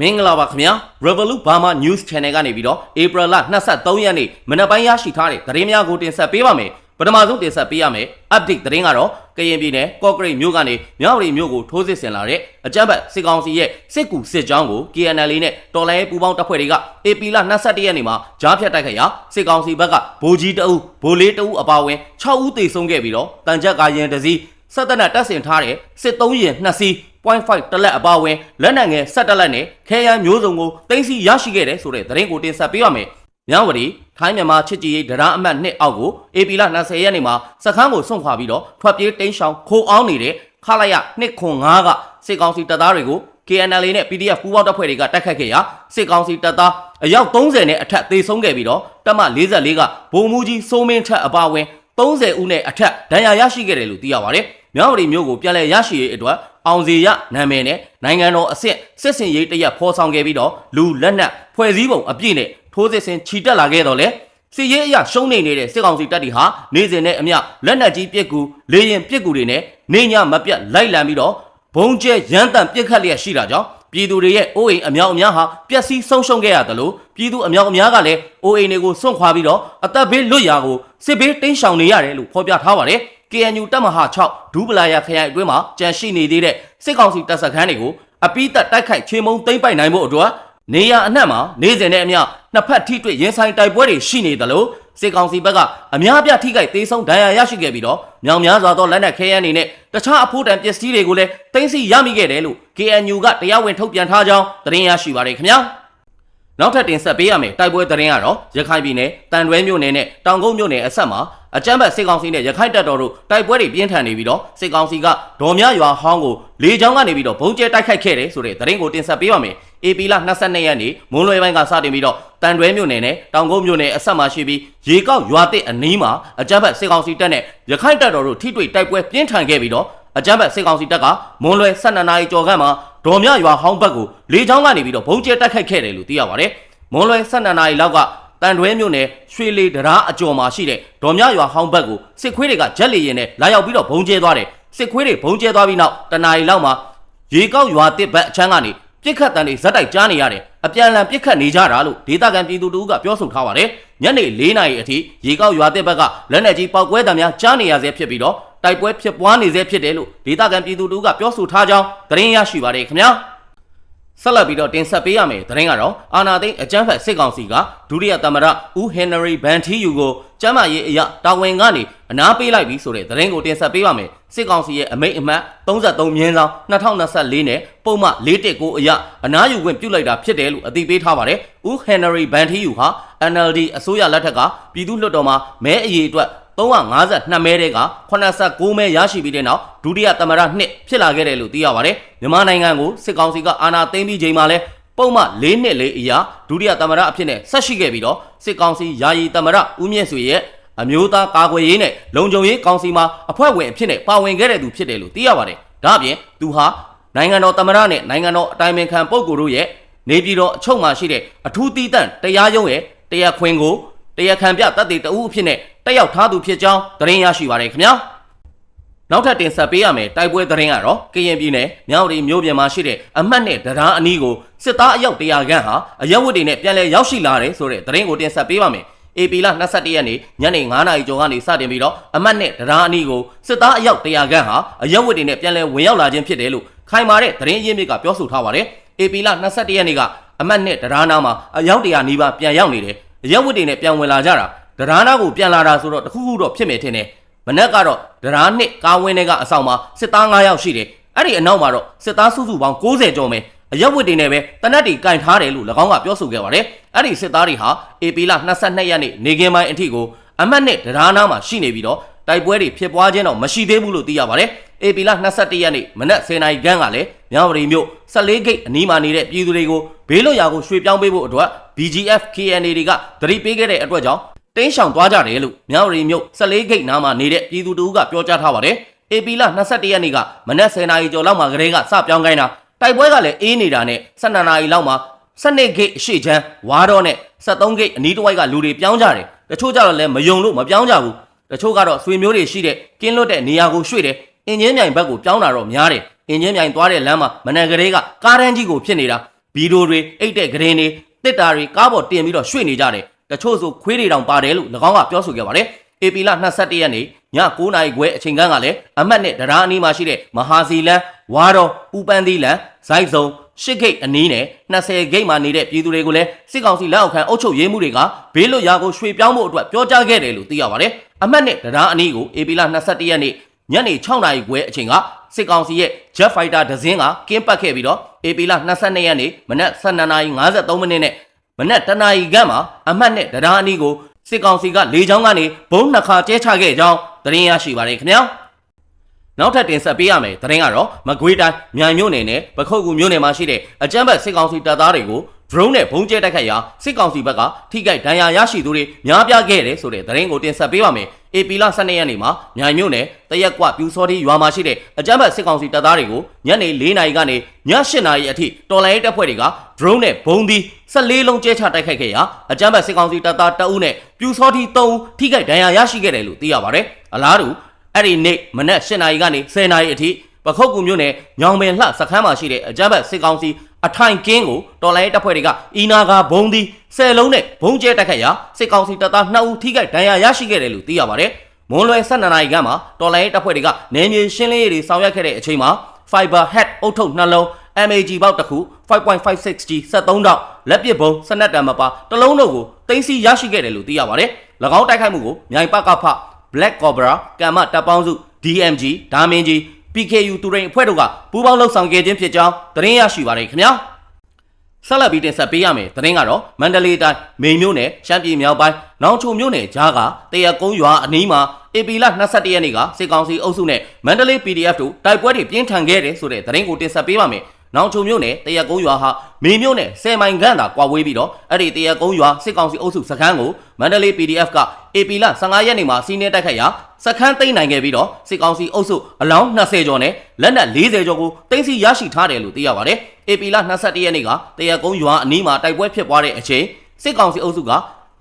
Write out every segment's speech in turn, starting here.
မင်္ဂလာပါခင်ဗျာ Revolut Burma News Channel ကနေပြီးတော့ April လ23ရက်နေ့မနက်ပိုင်းရရှိထားတဲ့သတင်းများကိုတင်ဆက်ပေးပါမယ်ပထမဆုံးတင်ဆက်ပေးရမယ် update သတင်းကတော့ကရင်ပြည်နယ်ကော့ကရိတ်မြို့ကနေမြောက်ရီမြို့ကိုထိုးစစ်ဆင်လာတဲ့အကြမ်းဖက်စစ်ကောင်စီရဲ့စစ်ကူစစ်ကြောင်းကို KNL နဲ့တော်လိုင်းပူပေါင်းတပ်ဖွဲ့တွေက AP လ21ရက်နေ့မှာကြားဖြတ်တိုက်ခိုက်ရာစစ်ကောင်စီဘက်ကဗိုလ်ကြီးတအုပ်ဗိုလ်လေးတအုပ်အပါအဝင်6ဦးသေဆုံးခဲ့ပြီးတော့တန်ကြပ်ကာရင်တစ်စီးစက်တနက်တပ်ဆင်ထားတဲ့စစ်သုံးရင်2စီး 0.5တလက်အပါအဝင်လက်နက်ငယ်ဆက်တက်လက်နဲ့ခဲယမ်းမျိုးစုံကိုတင်စီရရှိခဲ့တယ်ဆိုတဲ့သတင်းကိုတင်ဆက်ပေးရမယ်။မြောက်ဝတီထိုင်းမြန်မာချစ်ကြည်ရေးဒရာအမှတ်1အောက်ကို AP လ20ရက်နေ့မှာစခန်းကိုစွန့်ခွာပြီးတော့ထွက်ပြေးတိမ်းရှောင်ခိုးအောင်နေတဲ့ခလာရ205ကစစ်ကောင်စီတပ်သားတွေကို KNL နဲ့ PDF ပူးပေါင်းတပ်ဖွဲ့တွေကတိုက်ခတ်ခဲ့ရာစစ်ကောင်စီတပ်သားအယောက်30နဲ့အထက်သေဆုံးခဲ့ပြီးတော့တပ်မ44ကဗိုလ်မှူးကြီးစိုးမင်းထက်အပါအဝင်30ဦးနဲ့အထက်ဒဏ်ရာရရှိခဲ့တယ်လို့သိရပါတယ်။မြောက်ဝတီမြို့ကိုပြန်လည်ရရှိရေးအတွက် အောင်စီရနာမည်နဲ့နိုင်ငံတော်အဆင့်စစ်စင်ရေးတရက်ဖော်ဆောင်ခဲ့ပြီးတော့လူလက်နက်ဖွဲ့စည်းပုံအပြည့်နဲ့ထိုးစစ်ဆင်ချီတက်လာခဲ့တော့လေစစ်ရေးအရရှုံးနေနေတဲ့စစ်ကောင်စီတပ်တွေဟာနေစဉ်နဲ့အမျှလက်နက်ကြီးပစ်ကူလေရင်ပစ်ကူတွေနဲ့နေညမပြတ်လိုက်လံပြီးတော့ဘုံကျဲရမ်းတန်ပစ်ခတ်လျက်ရှိတာကြောင့်ပြည်သူတွေရဲ့အိုးအိမ်အများအများဟာပျက်စီးဆုံးရှုံးခဲ့ရတယ်လို့ပြည်သူအများအများကလည်းအိုးအိမ်တွေကိုစွန့်ခွာပြီးတော့အသက်ဘေးလွတ်ရာကိုစစ်ဘေးတင်းရှောင်နေရတယ်လို့ဖော်ပြထားပါတယ် KNU တပ်မဟာ6ဒူးပလာယာခရိုင်အတွင်းမှာကြန့်ရှိနေသေးတဲ့စစ်ကောင်စီတပ်စခန်းတွေကိုအပိသက်တိုက်ခိုက်ချေမှုန်းသိမ်းပိုက်နိုင်ဖို့အတွက်နေရအနှံ့မှာနေစဉ်နဲ့အမျှနှစ်ဖက်ထိတွေ့ရင်ဆိုင်တိုက်ပွဲတွေရှိနေတယ်လို့စစ်ကောင်စီဘက်ကအများအပြားထိခိုက်သေးဆုံးဒဏ်ရာရရှိခဲ့ပြီးတော့မြောင်များစွာသောလက်နက်ခဲယမ်းတွေနဲ့တခြားအဖို့တန်ပစ္စည်းတွေကိုလည်းတင်စီရမိခဲ့တယ်လို့ KNU ကတရားဝင်ထုတ်ပြန်ထားကြောင်းသတင်းရရှိပါတယ်ခင်ဗျာ နောက်ထပ်တင်ဆက်ပေးရမယ်တိုက်ပွဲသတင်းကတော့ရခိုင်ပြည်နယ်တန်တွဲမြို့နယ်နဲ့တောင်ကုန်းမြို့နယ်အဆက်မှာအကြမ်းဖက်စစ်ကောင်စီနဲ့ရခိုင်တပ်တော်တို့တိုက်ပွဲတွေပြင်းထန်နေပြီးတော့စစ်ကောင်စီကဒေါ်မြရွာဟောင်းကိုလေကြောင်းကနေပြီးတော့ဘုံကျဲတိုက်ခိုက်ခဲ့တယ်ဆိုတဲ့သတင်းကိုတင်ဆက်ပေးပါမယ်။ AP လ22ရက်နေ့မွန်းလွယ်ပိုင်းကစတင်ပြီးတော့တန်တွဲမြို့နယ်နဲ့တောင်ကုန်းမြို့နယ်အဆက်မှာရှိပြီးရေကောက်ရွာတစ်အနီးမှာအကြမ်းဖက်စစ်ကောင်စီတပ်နဲ့ရခိုင်တပ်တော်တို့ထိတွေ့တိုက်ပွဲပြင်းထန်ခဲ့ပြီးတော့အကြမ်းဖက်စစ်ကောင်စီတပ်ကမွန်လွယ်12နာရီကျော်ခန့်မှာ ဒေါ်မြရွာဟောင်းဘက်ကိုလေကြောင်းကနေပြီးတော့ဘုံကျဲတိုက်ခိုက်ခဲ့တယ်လို့သိရပါတယ်။မွန်လွယ်12နာရီလောက်ကတန်တွဲမြို့နယ်ရွှေလီဒရာအကျော်မှာရှိတဲ့ဒေါ်မြရွာဟောင်းဘက်ကိုစစ်ခွေးတွေကဂျက်လီရင်နဲ့လာရောက်ပြီးတော့ဘုံကျဲသွားတယ်။စစ်ခွေးတွေဘုံကျဲသွားပြီးနောက်တနာရီလောက်မှာရေကောက်ရွာတစ်ဘက်အချမ်းကနေပြစ်ခတ်တန်တွေဇက်တိုက်ကြားနေရတယ်။အပြန်အလှန်ပြစ်ခတ်နေကြတာလို့ဒေသခံပြည်သူတို့ကပြောဆိုထားပါတယ်။ညနေ၄နာရီအထိရေကောက်ရွာတစ်ဘက်ကလက်နက်ကြီးပောက်ကွဲတံများကြားနေရဆဲဖြစ်ပြီးတော့ တိုက်ပွဲဖြစ်ပွားနေဆဲဖြစ်တယ်လို့ဒေသခံပြည်သူတို့ကပြောဆိုထားကြောင်းသတင်းရရှိပါတယ်ခင်ဗျာ။ဆက်လက်ပြီးတော့တင်ဆက်ပေးရမယ်သတင်းကတော့အာနာသိန်းအကြမ်းဖက်စစ်ကောင်စီကဒုတိယသမ္မတဦးဟင်နရီဘန်ထီယူကိုကျမ်းမာရေးအရတာဝန်ကနေအနားပေးလိုက်ပြီးဆိုတဲ့သတင်းကိုတင်ဆက်ပေးပါမယ်စစ်ကောင်စီရဲ့အမိန့်အမှတ်33မြင်းဆောင်2024နဲ့ပုံမှန်419အရအနားယူခွင့်ပြုလိုက်တာဖြစ်တယ်လို့အသိပေးထားပါတယ်ဦးဟင်နရီဘန်ထီယူဟာ NLD အစိုးရလက်ထက်ကပြည်သူ့လွှတ်တော်မှာမဲအရေးအတွက် 352မဲတဲ့က89မဲရရှိပြီးတဲ့နောက်ဒုတိယသမ္မတနှစ်ဖြစ်လာခဲ့တယ်လို့သိရပါတယ်မြန်မာနိုင်ငံကိုစစ်ကောင်စီကအာဏာသိမ်းပြီးချိန်မှာလဲပုံမှန်၄နှစ်လေးအရာဒုတိယသမ္မတအဖြစ်နဲ့ဆက်ရှိခဲ့ပြီးတော့စစ်ကောင်စီယာယီသမ္မတဦးမြင့်ဆွေရဲ့အမျိုးသားကာကွယ်ရေးနဲ့လုံခြုံရေးကောင်စီမှာအဖွဲ့ဝင်အဖြစ်နဲ့ပါဝင်ခဲ့တဲ့သူဖြစ်တယ်လို့သိရပါတယ်ဒါအပြင်သူဟာနိုင်ငံတော်သမ္မတနဲ့နိုင်ငံတော်အတိုင်ပင်ခံပုဂ္ဂိုလ်တို့ရဲ့နေပြည်တော်အချုပ်မှာရှိတဲ့အထူးတည်တံ့တရားရုံးရဲ့တရားခွင်ကိုတရားခံပြတပ်တွေတအူးအဖြစ်နဲ့ တက်ရောက်ထားသူဖြစ်ကြောင်းသတင်းရရှိပါတယ်ခင်ဗျာနောက်ထပ်တင်ဆက်ပေးရမယ်တိုက်ပွဲသတင်းကတော့ကရင်ပြည်နယ်မြောက်ရီမြို့ပြင်မှာရှိတဲ့အမှတ်နဲ့တရားအနီးကိုစစ်သားအယောက်100ခန့်ဟာအရက်ဝတ်တွေနဲ့ပြန်လည်ရောက်ရှိလာတယ်ဆိုတဲ့သတင်းကိုတင်ဆက်ပေးပါမယ် AP လ22ရက်နေ့ညနေ9:00နာရီကျော်ကနေစတင်ပြီးတော့အမတ်နဲ့တရားအနီးကိုစစ်သားအယောက်100ခန့်ဟာအရက်ဝတ်တွေနဲ့ပြန်လည်ဝင်ရောက်လာခြင်းဖြစ်တယ်လို့ခိုင်မာတဲ့သတင်းရင်းမြစ်ကပြောဆိုထားပါတယ်။ AP လ22ရက်နေ့ကအမတ်နဲ့တရားနာမှာအယောက်100နီးပါးပြန်ရောက်နေတယ်။အရက်ဝတ်တွေနဲ့ပြန်ဝင်လာကြတာ တရားနာကိုပြန်လာတာဆိုတော့တခုခုတော့ဖြစ်မယ်ထင်တယ်။မနက်ကတော့တရားနှစ်ကားဝင်းတွေကအဆောင်မှာစစ်သား9ယောက်ရှိတယ်။အဲ့ဒီအနောက်မှာတော့စစ်သားစုစုပေါင်း60ကျော်မယ်။အရက်ဝတ်တွေနဲ့ပဲတနက်တွေကင်ထားတယ်လို့၎င်းကပြောဆိုခဲ့ပါတယ်။အဲ့ဒီစစ်သားတွေဟာ AP လ22ရက်နေ့နေကင်းပိုင်းအထိကိုအမတ်နဲ့တရားနာမှာရှိနေပြီးတော့တိုက်ပွဲတွေဖြစ်ပွားခြင်းတော့မရှိသေးဘူးလို့သိရပါတယ်။ AP လ22ရက်နေ့မနက်10:00နာရီခန့်ကလည်းမြောင်ပရီမြို့14ဂိတ်အနီးမှာနေတဲ့ပြည်သူတွေကိုဘေးလွတ်ရာကိုရွှေ့ပြောင်းပေးဖို့အတွက် BGF KNA တွေကသတိပေးခဲ့တဲ့အတွက်ကြောင့် တင်းရှောင်သွားကြတယ်လို့မြောင်ရီမြို့14ဂိတ်နားမှာနေတဲ့ပြည်သူတို့ကပြောကြားထားပါတယ်။ AP လ22ရက်နေ့ကမနက်10:00နာရီကျော်လောက်မှာကလေးကစပြောင်းခိုင်းတာတိုက်ပွဲကလည်းအေးနေတာနဲ့12နာရီလောက်မှာ12ဂိတ်အရှိချမ်းဝါတော့နဲ့73ဂိတ်အနီးတစ်ဝိုက်ကလူတွေပြောင်းကြတယ်တချို့ကြတော့လည်းမယုံလို့မပြောင်းကြဘူးတချို့ကတော့ဆွေမျိုးတွေရှိတဲ့ကင်းလွတ်တဲ့နေရာကိုရွှေ့တယ်အင်ဂျင်မြိုင်ဘက်ကိုပြောင်းတာတော့များတယ်အင်ဂျင်မြိုင်သွားတဲ့လမ်းမှာမနက်ကလေးကကားတန်းကြီးကိုဖြစ်နေတာဗီဒီယိုတွေအိတ်တဲ့ဂရင်တွေတစ်တာတွေကားပေါ်တင်ပြီးတော့ရွှေ့နေကြတယ် တချို့ဆိုခွေးတွေတောင်ပါတယ်လို့၎င်းကပြောဆိုခဲ့ပါတယ်ဧပြီလ22ရက်နေ့ည9:00နာရီခွဲအချိန်ကန်းကလည်းအမတ်နဲ့တရားအနီးမှာရှိတဲ့မဟာစီလန်ဝါတော်ဥပန်းသီးလန်ဇိုက်စုံရှစ်ဂိတ်အနီးနဲ့20ဂိတ်မှာနေတဲ့ပြည်သူတွေကိုလည်းစစ်ကောင်စီလက်အောက်ခံအုပ်ချုပ်ရေးမှုတွေကဘေးလွတ်ရာကိုရွှေ့ပြောင်းဖို့အတွက်ပြောကြားခဲ့တယ်လို့သိရပါတယ်အမတ်နဲ့တရားအနီးကိုဧပြီလ22ရက်နေ့ညနေ6:00နာရီခွဲအချိန်ကစစ်ကောင်စီရဲ့ Jet Fighter ဒဇင်းကကင်းပတ်ခဲ့ပြီးတော့ဧပြီလ22ရက်နေ့မနက်12:53မိနစ်နဲ့ မနက်တနာရီခန့်မှာအမှတ်နဲ့တရားအနီးကိုစစ်ကောင်စီကလေကြောင်းကနေဘုံနှစ်ခါကျဲချခဲ့ကြောင်းသတင်းရရှိပါတယ်ခင်ဗျာနောက်ထပ်တင်ဆက်ပေးရမယ်သတင်းကတော့မကွေးတိုင်းမြိုင်မြို့နယ်နဲ့ပခုတ်ကူမြို့နယ်မှာရှိတဲ့အကြမ်းဖက်စစ်ကောင်စီတပ်သားတွေကို drone နဲ့ဘုံကျဲတိုက်ခိုက်ရာစစ်ကောင်စီဘက်ကထိခိုက်ဒဏ်ရာရရှိသူတွေများပြားခဲ့တယ်ဆိုတဲ့သတင်းကိုတင်ဆက်ပေးပါမယ်။ AP လ12ရက်နေ့မှာမြိုင်မြို့နယ်တရက်ကွပြူစောတိရွာမှာရှိတဲ့အကြမ်းဖက်စစ်ကောင်စီတပ်သားတွေကိုညနေ4နာရီကနေည8နာရီအထိတော်လိုင်းရေးတပ်ဖွဲ့တွေက drone နဲ့ဘုံသီး14လုံးကျဲချတိုက်ခိုက်ခဲ့ရာအကြမ်းဖက်စစ်ကောင်စီတပ်သားတအုပ်နဲ့ပြူစောတိ3ဦးထိခိုက်ဒဏ်ရာရရှိခဲ့တယ်လို့သိရပါတယ်။အလားတူအဲ့ဒီနေ့မနက်8နာရီကနေ10နာရီအထိပခုတ်ကူမြို့နယ်ညောင်ပင်လှစခန်းမှာရှိတဲ့အကြမ်းဖက်စစ်ကောင်စီ အထိုင်ကင်းကိုတော်လိုင်းတပ်ဖွဲ့တွေကအီနာဂါဘုံသီး10လုံးနဲ့ဘုံကျဲတိုက်ခိုက်ရာစစ်ကောင်စီတပ်သား2ဦးထိခိုက်ဒဏ်ရာရရှိခဲ့တယ်လို့သိရပါတယ်။မွန်လွယ်12နာရီခန့်မှာတော်လိုင်းတပ်ဖွဲ့တွေကနေမြေရှင်းလင်းရေးတွေဆောင်ရွက်ခဲ့တဲ့အချိန်မှာ Fiber Head အုတ်ထုတ်နှလုံး MAG ပေါက်တစ်ခု 5.56G 73တောက်လက်ပစ်ဘုံစနက်တံမပါတစ်လုံးတို့ကိုတင်စီရရှိခဲ့တယ်လို့သိရပါတယ်။၎င်းတိုက်ခိုက်မှုကိုမြိုင်ပကဖ Black Cobra ကမ္မတပ်ပေါင်းစု DMG ဒါမင်းကြီး PKU တူရိန်အဖွဲ့တို့ကပူးပေါင်းလှုပ်ဆောင်ခဲ့ခြင်းဖြစ်ကြောင်းသတင်းရရှိပါတယ်ခင်ဗျာဆက်လက်ပြီးတင်ဆက်ပေးရမယ်သတင်းကတော့မန္တလေးတိုင်းမိန်မြို့နယ်ရှမ်းပြည်မြောက်ပိုင်းနောင်ချုံမြို့နယ်ကြားကတရကုန်းရွာအနီးမှာဧပြီလ22ရက်နေ့ကစစ်ကောင်စီအုပ်စုနဲ့မန္တလေး PDF တို့တိုက်ပွဲတွေပြင်းထန်ခဲ့တယ်ဆိုတဲ့သတင်းကိုတင်ဆက်ပေးပါမယ် နောင်ချုံမြို့နယ်တရကုန်းရွာဟာမေမြို့နယ်10မိုင်ခန့်သာကွာဝေးပြီးတော့အဲ့ဒီတရကုန်းရွာစစ်ကောင်စီအုပ်စုစခန်းကိုမန္တလေး PDF က AP လ15ရက်နေ့မှာစီးနေတိုက်ခိုက်ရာစခန်းသိမ်းနိုင်ခဲ့ပြီးတော့စစ်ကောင်စီအုပ်စုအလောင်း20ကျော်နဲ့လက်နက်40ကျော်ကိုသိမ်းဆီရရှိထားတယ်လို့သိရပါတယ်။ AP လ21ရက်နေ့ကတရကုန်းရွာအနီးမှာတိုက်ပွဲဖြစ်ပွားတဲ့အချိန်စစ်ကောင်စီအုပ်စုက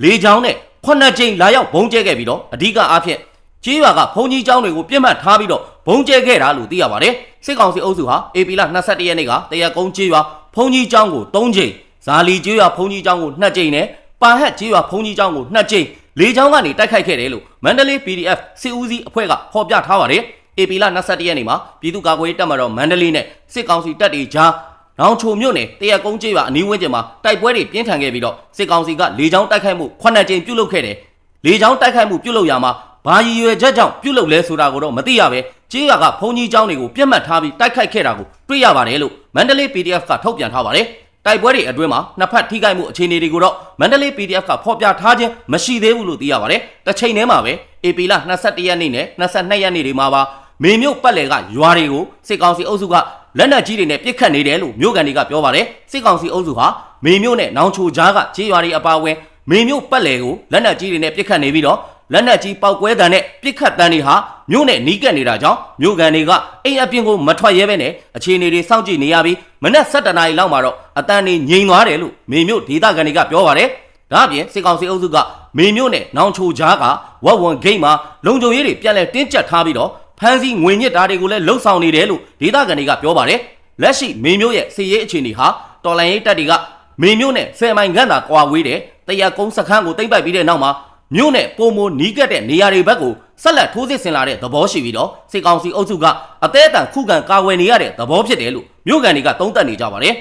လေကြောင်းနဲ့ခုနှစ်ကြိမ်လာရောက်ဘုံကျဲခဲ့ပြီးတော့အဓိကအားဖြင့် ကြေးရွာကဘုံကြီးကျောင်းတွေကိုပြစ်မှတ်ထားပြီးတော့ဘုံကျဲခဲ့တာလို့သိရပါတယ်စစ်ကောင်စီအုပ်စုဟာ AP လ21ရက်နေ့ကတရကုန်းကြေးရွာဘုံကြီးကျောင်းကို3ကြိမ်ဇာလီကြေးရွာဘုံကြီးကျောင်းကို2ကြိမ်နဲ့ပါဟက်ကြေးရွာဘုံကြီးကျောင်းကို2ကြိမ်လေကြောင်းကနေတိုက်ခိုက်ခဲ့တယ်လို့မန္တလေး PDF စစ်ဦးစီးအဖွဲ့ကဖော်ပြထားပါတယ် AP လ21ရက်နေ့မှာပြည်သူ့ကာကွယ်ရေးတပ်မတော်မန္တလေးနဲ့စစ်ကောင်စီတပ်တွေကြားနောင်ချိုမြို့နယ်တရကုန်းကျေးရွာအနီးဝန်းကျင်မှာတိုက်ပွဲတွေပြင်းထန်ခဲ့ပြီးတော့စစ်ကောင်စီကလေကြောင်းတိုက်ခိုက်မှုခုနှစ်ကြိမ်ပြုလုပ်ခဲ့တယ်။လေကြောင်းတိုက်ခိုက်မှုပြုလုပ်ရမှာ ဘာရည်ရွယ်ချက်ကြောင့်ပြုလုပ်လဲဆိုတာကိုတော့မသိရပဲကျေးရွာကဘုံကြီးကျောင်းတွေကိုပြတ်မှတ်ထားပြီးတိုက်ခိုက်ခဲ့တာကိုတွေ့ရပါတယ်လို့မန္တလေး PDF ကထုတ်ပြန်ထားပါတယ်။တိုက်ပွဲတွေအတွင်းမှာနှစ်ဖက်ထိခိုက်မှုအခြေအနေတွေကိုတော့မန္တလေး PDF ကဖော်ပြထားခြင်းမရှိသေးဘူးလို့သိရပါတယ်။တစ်ချိန်တည်းမှာပဲ AP လ22ရက်နေ့နဲ့22ရက်နေ့တွေမှာပါမေမြို့ပတ်လည်ကရွာတွေကိုစစ်ကောင်စီအုပ်စုကလက်နက်ကြီးတွေနဲ့ပစ်ခတ်နေတယ်လို့မြို့ကန်တွေကပြောပါတယ်စစ်ကောင်စီအုပ်စုဟာမေမြို့နဲ့နောင်ချိုကြားကခြေရွာတွေအပါအဝင်မေမြို့ပတ်လည်ကိုလက်နက်ကြီးတွေနဲ့ပစ်ခတ်နေပြီးတော့ လက်နက်ကြီးပောက်ကွဲတံနဲ့ပစ်ခတ်တံတွေဟာမြို့နဲ့နီးကပ်နေတာကြောင့်မြို့ကန်တွေကအိမ်အပြင်ကိုမထွက်ရဲပဲနဲ့အခြေအနေတွေစောင့်ကြည့်နေရပြီးမနက်7:00နာရီလောက်မှာတော့အတန်းတွေငြိမ်သွားတယ်လို့မေမြို့ဒေသခံတွေကပြောပါတယ်ဒါအပြင်စစ်ကောင်စီအုပ်စုကမေမြို့နဲ့နောင်ချိုကြားကဝက်ဝွန်ဂိတ်မှာလုံခြုံရေးတွေပြန်လည်တင်းကျပ်ထားပြီးတော့ဖမ်းဆီးငွေညစ်တာတွေကိုလည်းလှုပ်ဆောင်နေတယ်လို့ဒေသခံတွေကပြောပါတယ်လက်ရှိမေမျိုးရဲ့စီရေးအခြေအနေဟာတော်လန်ရေးတပ်တွေကမေမျိုးနဲ့ဆယ်မိုင်ခန့်သာကွာဝေးတဲ့တရကုန်းစခန်းကိုတိမ့်ပိုက်ပြီးတဲ့နောက်မှာ မြို့နဲ့ပုံမနီးကပ်တဲ့နေရာတွေဘက်ကိုဆက်လက်ထိုးစစ်ဆင်လာတဲ့သဘောရှိပြီးတော့စစ်ကောင်စီအုပ်စုကအသေးအတန်ခုခံကာဝယ်နေရတဲ့သဘောဖြစ်တယ်လို့မြို့ကန်တွေကသုံးသပ်နေကြပါတယ်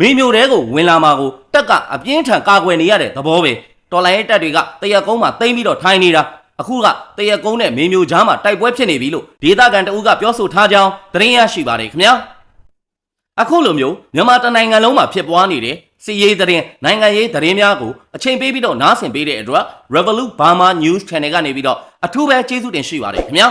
မေမျိုးတဲကိုဝင်လာမှာကိုတက်ကအပြင်းထန်ကာကွယ်နေရတဲ့သဘောပဲတော်လိုင်းရဲ့တပ်တွေကတရကုန်းမှာတိမ့်ပြီးတော့ထိုင်နေတာအခုကတရကုန်းနဲ့မေမျိုးကြားမှာတိုက်ပွဲဖြစ်နေပြီလို့ဒေသခံတအုပ်ကပြောဆိုထားကြောင်းသတင်းရရှိပါတယ်ခင်ဗျာအခုလိုမျိုးမြန်မာတနိုင်ငံလုံးမှာဖြစ်ပွားနေတဲ့ စီရေးသတင်းနိုင်ငံရေးသတင်းများကိုအချိန်ပေးပြီးတော့နားဆင်ပေးတဲ့အတွက် Revolut Burma News Channel ကနေပြီးတော့အထူးပဲကျေးဇူးတင်ရှိပါတယ်ခင်ဗျာ